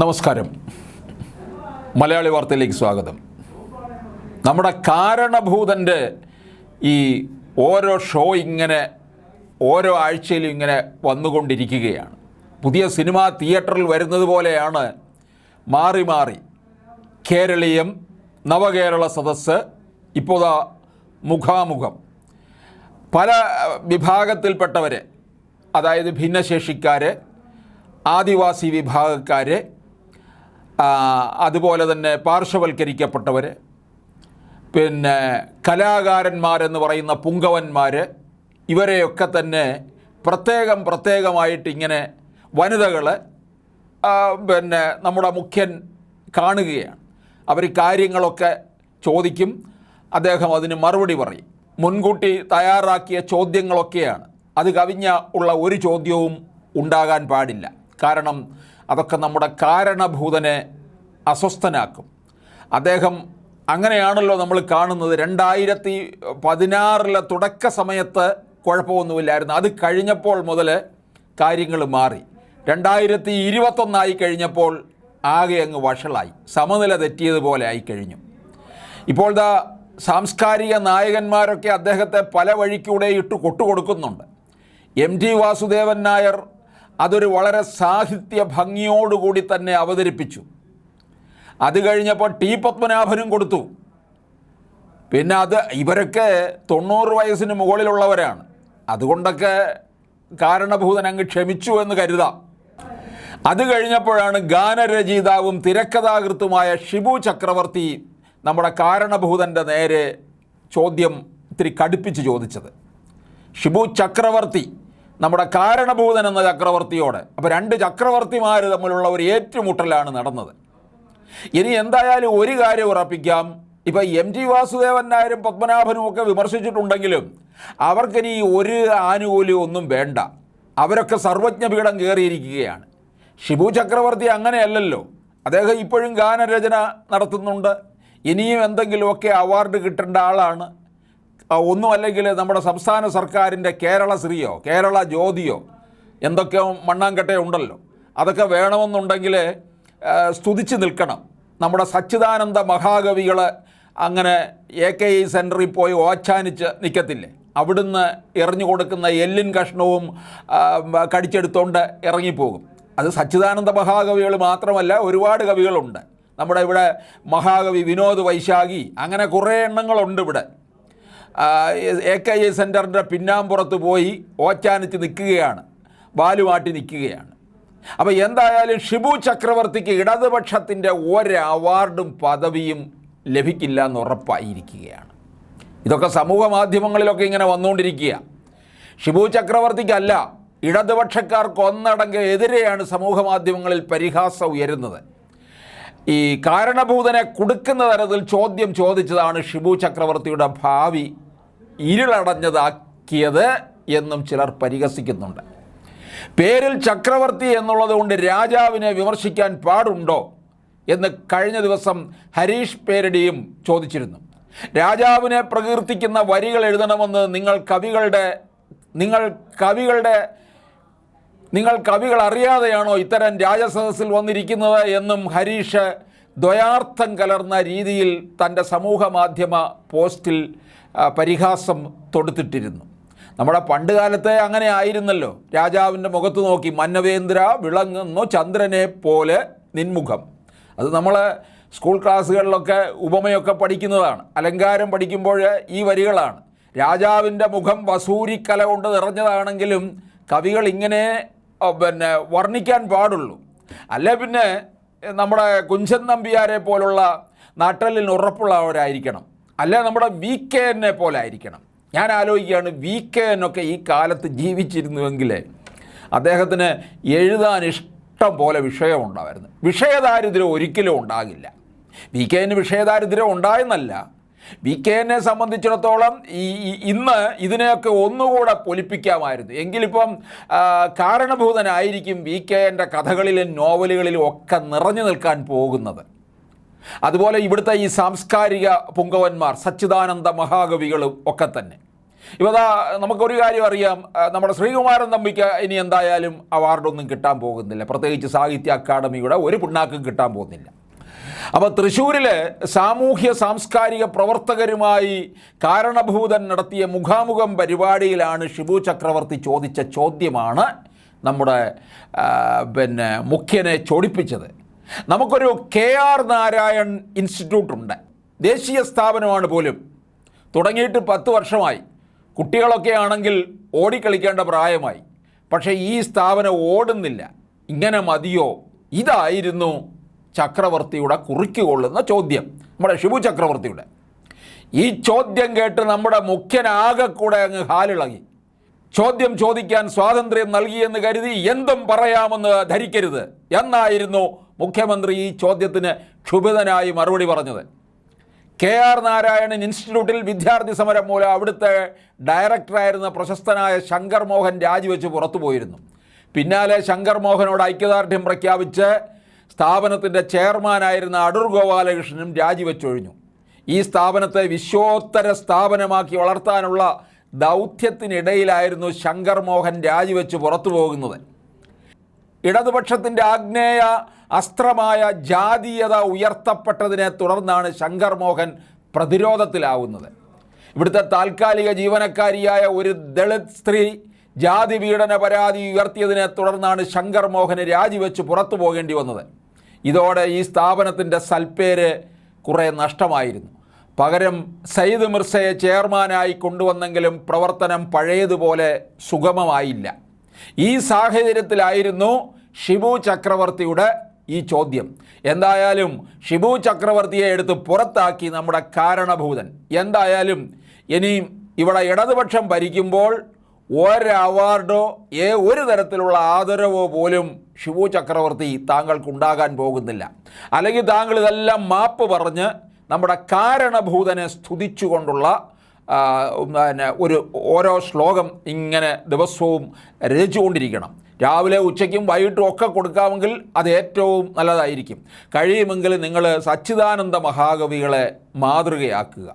നമസ്കാരം. മലയാളി വാർത്തയിലേക്ക് സ്വാഗതം. നമ്മുടെ കാരണഭൂതന്റെ ഈ ഓരോ ഷോ ഇങ്ങനെ ഓരോ ആഴ്ചയിലും ഇങ്ങനെ വന്നുകൊണ്ടിരിക്കുകയാണ്. പുതിയ സിനിമ തിയേറ്ററിൽ വരുന്നത് പോലെയാണ് മാറി മാറി കേരളീയം നവകേരള സദസ്സ് ഇപ്പോൾ മുഖാമുഖം. പല വിഭാഗത്തിൽപ്പെട്ടവരെ അതായത് ഭിന്നശേഷിക്കാർ ആദിവാസി വിഭാഗക്കാർ അതുപോലെ തന്നെ പാർശ്വവൽക്കരിക്കപ്പെട്ടവർ പിന്നെ കലാകാരന്മാരെന്ന് പറയുന്ന പുങ്കവന്മാർ ഇവരെയൊക്കെ തന്നെ പ്രത്യേകം പ്രത്യേകമായിട്ട് ഇങ്ങനെ വനിതകൾ പിന്നെ നമ്മുടെ മുഖ്യൻ കാണുകയാണ്. അവർ കാര്യങ്ങളൊക്കെ ചോദിക്കും അദ്ദേഹം അതിന് മറുപടി പറയും. മുൻകൂട്ടി തയ്യാറാക്കിയ ചോദ്യങ്ങളൊക്കെയാണ്. അത് കവിഞ്ഞ ഉള്ള ഒരു ചോദ്യവും ഉണ്ടാകാൻ പാടില്ല. കാരണം അതൊക്കെ നമ്മുടെ കാരണഭൂതനെ അസ്വസ്ഥനാക്കും. അദ്ദേഹം അങ്ങനെയാണല്ലോ നമ്മൾ കാണുന്നത്. രണ്ടായിരത്തി പതിനാറിലെ തുടക്ക സമയത്ത് കുഴപ്പമൊന്നുമില്ലായിരുന്നു. അത് കഴിഞ്ഞപ്പോൾ മുതൽ കാര്യങ്ങൾ മാറി. രണ്ടായിരത്തി ഇരുപത്തൊന്നായി കഴിഞ്ഞപ്പോൾ ആകെ അങ്ങ് വഷളായി. സമനില തെറ്റിയതുപോലെ ആയി കഴിഞ്ഞു. ഇപ്പോൾ ദാ സാംസ്കാരിക നായകന്മാരൊക്കെ അദ്ദേഹത്തെ പല വഴിക്കൂടെ ഇട്ട് കൊട്ടുകൊടുക്കുന്നുണ്ട്. എം ടി വാസുദേവൻ നായർ അതൊരു വളരെ സാഹിത്യ ഭംഗിയോടുകൂടി തന്നെ അവതരിപ്പിച്ചു. അത് കഴിഞ്ഞപ്പോൾ ടി പത്മനാഭനും കൊടുത്തു. പിന്നെ അത് ഇവരൊക്കെ തൊണ്ണൂറ് വയസ്സിന് മുകളിലുള്ളവരാണ്. അതുകൊണ്ടൊക്കെ കാരണഭൂതൻ അങ്ങ് ക്ഷമിച്ചു എന്ന് കരുതാം. അത് കഴിഞ്ഞപ്പോഴാണ് ഗാനരചയിതാവും തിരക്കഥാകൃത്തുമായ ഷിബു ചക്രവർത്തി നമ്മുടെ കാരണഭൂതന്റെ നേരെ ചോദ്യം ഇത്തിരി കടുപ്പിച്ച് ചോദിച്ചത്. ഷിബു ചക്രവർത്തി നമ്മുടെ കാരണഭൂതൻ എന്ന ചക്രവർത്തിയോട്. അപ്പോൾ രണ്ട് ചക്രവർത്തിമാർ തമ്മിലുള്ള ഒരു ഏറ്റുമുട്ടലാണ് നടന്നത്. ഇനി എന്തായാലും ഒരു കാര്യം ഉറപ്പിക്കാം. ഇപ്പം എം ജി വാസുദേവൻ നായരും പത്മനാഭനും ഒക്കെ വിമർശിച്ചിട്ടുണ്ടെങ്കിലും അവർക്കിനി ഒരു ആനുകൂല്യം ഒന്നും വേണ്ട. അവരൊക്കെ സർവജ്ഞപീഠം കയറിയിരിക്കുകയാണ്. ഷിബു ചക്രവർത്തി അങ്ങനെയല്ലല്ലോ. അദ്ദേഹം ഇപ്പോഴും ഗാനരചന നടത്തുന്നുണ്ട്. ഇനിയും എന്തെങ്കിലുമൊക്കെ അവാർഡ് കിട്ടേണ്ട ആളാണ്. ആ, ഒന്നുമല്ലെങ്കിൽ നമ്മുടെ സംസ്ഥാന സർക്കാരിന്റെ കേരള ശ്രീയോ കേരള ജ്യോതിയോ എന്തൊക്കെ മണ്ണാങ്കട്ടയോ ഉണ്ടല്ലോ. അതൊക്കെ വേണമെന്നുണ്ടെങ്കിൽ സ്തുതിച്ച് നിൽക്കണം. നമ്മുടെ സച്ചിദാനന്ദ മഹാകവികൾ അങ്ങനെ എ കെ ഇ സെന്ററിൽ പോയി ഓച്ചാനിച്ച് നിൽക്കത്തില്ലേ? അവിടുന്ന് എറിഞ്ഞു കൊടുക്കുന്ന എല്ലിൻ കഷ്ണവും കടിച്ചെടുത്തോണ്ട് ഇറങ്ങിപ്പോകും. അത് സച്ചിദാനന്ദ മഹാകവികൾ മാത്രമല്ല ഒരുപാട് കവികളുണ്ട്. നമ്മുടെ ഇവിടെ മഹാകവി വിനോദ് വൈശാഖി അങ്ങനെ കുറേ എണ്ണങ്ങളുണ്ട് ഇവിടെ. എ കെ ഐ സെന്ററിന്റെ പിന്നാമ്പുറത്ത് പോയി ഓച്ചാനിച്ച് നിൽക്കുകയാണ്. ബാലുമാട്ടി നിൽക്കുകയാണ്. അപ്പോൾ എന്തായാലും ഷിബു ചക്രവർത്തിക്ക് ഇടതുപക്ഷത്തിന്റെ ഒരു അവാർഡും പദവിയും ലഭിക്കില്ല എന്ന് ഉറപ്പായിരിക്കുകയാണ്. ഇതൊക്കെ സമൂഹ മാധ്യമങ്ങളിലൊക്കെ ഇങ്ങനെ വന്നുകൊണ്ടിരിക്കുക. ഷിബു ചക്രവർത്തിക്കല്ല ഇടതുപക്ഷക്കാർക്ക് ഒന്നടങ്ക് എതിരെയാണ് സമൂഹ മാധ്യമങ്ങളിൽ പരിഹാസം ഉയരുന്നത്. ഈ കാരണഭൂതനെ കൊടുക്കുന്ന തരത്തിൽ ചോദ്യം ചോദിച്ചതാണ് ഷിബു ചക്രവർത്തിയുടെ ഭാവി ഇരുളടഞ്ഞതാക്കിയത് എന്നും ചിലർ പരിഹസിക്കുന്നുണ്ട്. പേരിൽ ചക്രവർത്തി എന്നുള്ളത് കൊണ്ട് രാജാവിനെ വിമർശിക്കാൻ പാടുണ്ടോ എന്ന് കഴിഞ്ഞ ദിവസം ഹരീഷ് പേരടിയും ചോദിച്ചിരുന്നു. രാജാവിനെ പ്രകീർത്തിക്കുന്ന വരികൾ എഴുതണമെന്ന് നിങ്ങൾ കവികളുടെ നിങ്ങൾ കവികളുടെ നിങ്ങൾ കവികൾ അറിയാതെയാണോ ഇത്തരം രാജസദസ്സിൽ വന്നിരിക്കുന്നത് എന്നും ഹരീഷ് ദ്വയാർത്ഥം കലർന്ന രീതിയിൽ തന്റെ സമൂഹ മാധ്യമ പോസ്റ്റിൽ പരിഹാസം തൊടുത്തിട്ടിരുന്നു. നമ്മുടെ പണ്ടുകാലത്തെ അങ്ങനെ ആയിരുന്നല്ലോ. രാജാവിന്റെ മുഖത്ത് നോക്കി മന്നവേന്ദ്ര വിളങ്ങുന്നു ചന്ദ്രനെ പോലെ നിൻമുഖം. അത് നമ്മൾ സ്കൂൾ ക്ലാസ്സുകളിലൊക്കെ ഉപമയൊക്കെ പഠിക്കുന്നതാണ്. അലങ്കാരം പഠിക്കുമ്പോൾ ഈ വരികളാണ്. രാജാവിന്റെ മുഖം വസൂരിക്കല കൊണ്ട് നിറഞ്ഞതാണെങ്കിലും കവികൾ ഇങ്ങനെ പിന്നെ വർണിക്കാൻ പാടുള്ളൂ. അല്ലെ പിന്നെ നമ്മുടെ കുഞ്ചൻ നമ്പിയാരെ പോലുള്ള നാട്ടലിന് ഉറപ്പുള്ളവരായിരിക്കണം. അല്ലെ നമ്മുടെ വി കെ എന്നെ പോലെ ആയിരിക്കണം. ഞാൻ ആലോചിക്കുകയാണ് വി കെ എന്നൊക്കെ ഈ കാലത്ത് ജീവിച്ചിരുന്നുവെങ്കിൽ അദ്ദേഹത്തിന് എഴുതാൻ ഇഷ്ടം പോലെ വിഷയമുണ്ടായിരുന്നു. വിഷയദാരിദ്ര്യം ഒരിക്കലും ഉണ്ടാകില്ല. വി കെ എന്ന് വിഷയദാരിദ്ര്യം ഉണ്ടായെന്നല്ല. വി കെ എന്നെ സംബന്ധിച്ചിടത്തോളം ഈ ഇന്ന് ഇതിനെയൊക്കെ ഒന്നുകൂടെ പൊലിപ്പിക്കാമായിരുന്നു. എങ്കിലിപ്പം കാരണഭൂതനായിരിക്കും വി കെ എന്റെ കഥകളിലും നോവലുകളിലും ഒക്കെ നിറഞ്ഞു നിൽക്കാൻ പോകുന്നത്. അതുപോലെ ഇവിടുത്തെ ഈ സാംസ്കാരിക പുങ്കവന്മാർ സച്ചിദാനന്ദ മഹാകവികളും ഒക്കെ തന്നെ. ഇപ്പോൾ നമുക്കൊരു കാര്യം അറിയാം. നമ്മുടെ ശ്രീകുമാരൻ തമ്പിക്ക് ഇനി എന്തായാലും അവാർഡൊന്നും കിട്ടാൻ പോകുന്നില്ല. പ്രത്യേകിച്ച് സാഹിത്യ അക്കാദമിയുടെ ഒരു പിണ്ണാക്കും കിട്ടാൻ പോകുന്നില്ല. അപ്പോൾ തൃശ്ശൂരിൽ സാമൂഹ്യ സാംസ്കാരിക പ്രവർത്തകരുമായി കാരണഭൂതൻ നടത്തിയ മുഖാമുഖം പരിപാടിയിലാണ് ഷിബു ചക്രവർത്തി ചോദിച്ച ചോദ്യമാണ് നമ്മുടെ പിന്നെ മുഖ്യനെ ചോടിപ്പിച്ചത് നമുക്കൊരു കെ ആർ നാരായൺ ഇൻസ്റ്റിറ്റ്യൂട്ട് ഉണ്ട് ദേശീയ സ്ഥാപനമാണ് പോലും. തുടങ്ങിയിട്ട് പത്ത് വർഷമായി. കുട്ടികളൊക്കെ ആണെങ്കിൽ ഓടിക്കളിക്കേണ്ട പ്രായമായി. പക്ഷേ ഈ സ്ഥാപനം ഓടുന്നില്ല. ഇങ്ങനെ മതിയോ? ഇതായിരുന്നു ചക്രവർത്തിയുടെ കുറിക്കുകൊള്ളുന്ന ചോദ്യം. നമ്മുടെ ഷിബു ചക്രവർത്തിയുടെ. ഈ ചോദ്യം കേട്ട് നമ്മുടെ മുഖ്യനാകെ കൂടെ അങ്ങ് ഹാലിളകി ചോദ്യം ചോദിക്കാൻ സ്വാതന്ത്ര്യം നൽകിയെന്ന് കരുതി എന്തും പറയാമെന്ന് ധരിക്കരുത്. എന്നായിരുന്നു മുഖ്യമന്ത്രി ഈ ചോദ്യത്തിന് ക്ഷുഭിതനായി മറുപടി പറഞ്ഞത്. കെ ആർ നാരായണൻ ഇൻസ്റ്റിറ്റ്യൂട്ടിൽ വിദ്യാർത്ഥി സമരം മൂലം അവിടുത്തെ ഡയറക്ടറായിരുന്ന പ്രശസ്തനായ ശങ്കർ മോഹൻ രാജിവെച്ച് പുറത്തു പോയിരുന്നു പിന്നാലെ ശങ്കർ മോഹനോട് ഐക്യദാർഢ്യം പ്രഖ്യാപിച്ച് സ്ഥാപനത്തിന്റെ ചെയർമാനായിരുന്ന അടൂർ ഗോപാലകൃഷ്ണനും രാജിവെച്ചൊഴിഞ്ഞു. ഈ സ്ഥാപനത്തെ വിശ്വോത്തര സ്ഥാപനമാക്കി വളർത്താനുള്ള ദൗത്യത്തിനിടയിലായിരുന്നു ശങ്കർ മോഹൻ രാജിവെച്ച് പുറത്തു പോകുന്നത് ഇടതുപക്ഷത്തിന്റെ ആഗ്നേയ അസ്ത്രമായ ജാതീയത ഉയർത്തപ്പെട്ടതിനെ തുടർന്നാണ് ശങ്കർ മോഹൻ പ്രതിരോധത്തിലാവുന്നത്. ഇവിടുത്തെ താൽക്കാലിക ജീവനക്കാരിയായ ഒരു ദളിത് സ്ത്രീ ജാതി പീഡന പരാതി ഉയർത്തിയതിനെ തുടർന്നാണ് ശങ്കർ മോഹന് രാജിവെച്ച് പുറത്തു പോകേണ്ടി വന്നത്. ഇതോടെ ഈ സ്ഥാപനത്തിന്റെ സൽപ്പേര് കുറേ നഷ്ടമായിരുന്നു. പകരം സയ്യിദ് മിർസയെ ചെയർമാനായി കൊണ്ടുവന്നെങ്കിലും പ്രവർത്തനം പഴയതുപോലെ സുഗമമായില്ല. ഈ സാഹചര്യത്തിലായിരുന്നു ഷിബു ചക്രവർത്തിയുടെ ഈ ചോദ്യം. എന്തായാലും ഷിബു ചക്രവർത്തിയെ എടുത്ത് പുറത്താക്കി നമ്മുടെ കാരണഭൂതൻ. എന്തായാലും ഇനിയും ഇവിടെ ഇടതുപക്ഷം ഭരിക്കുമ്പോൾ ഒരു അവാർഡോ ഏ ഒരു തരത്തിലുള്ള ആദരവോ പോലും ഷിബു ചക്രവർത്തി താങ്കൾക്കുണ്ടാകാൻ പോകുന്നില്ല. അല്ലെങ്കിൽ താങ്കൾ ഇതെല്ലാം മാപ്പ് പറഞ്ഞ് നമ്മുടെ കാരണഭൂതനെ സ്തുതിച്ചുകൊണ്ടുള്ള പിന്നെ ഒരു ഓരോ ശ്ലോകം ഇങ്ങനെ ദിവസവും രചിച്ചുകൊണ്ടിരിക്കണം. രാവിലെ ഉച്ചയ്ക്കും വൈകിട്ടും ഒക്കെ കൊടുക്കാമെങ്കിൽ അത് ഏറ്റവും നല്ലതായിരിക്കും. കഴിയുമെങ്കിൽ നിങ്ങൾ സച്ചിദാനന്ദ മഹാകവികളെ മാതൃകയാക്കുക.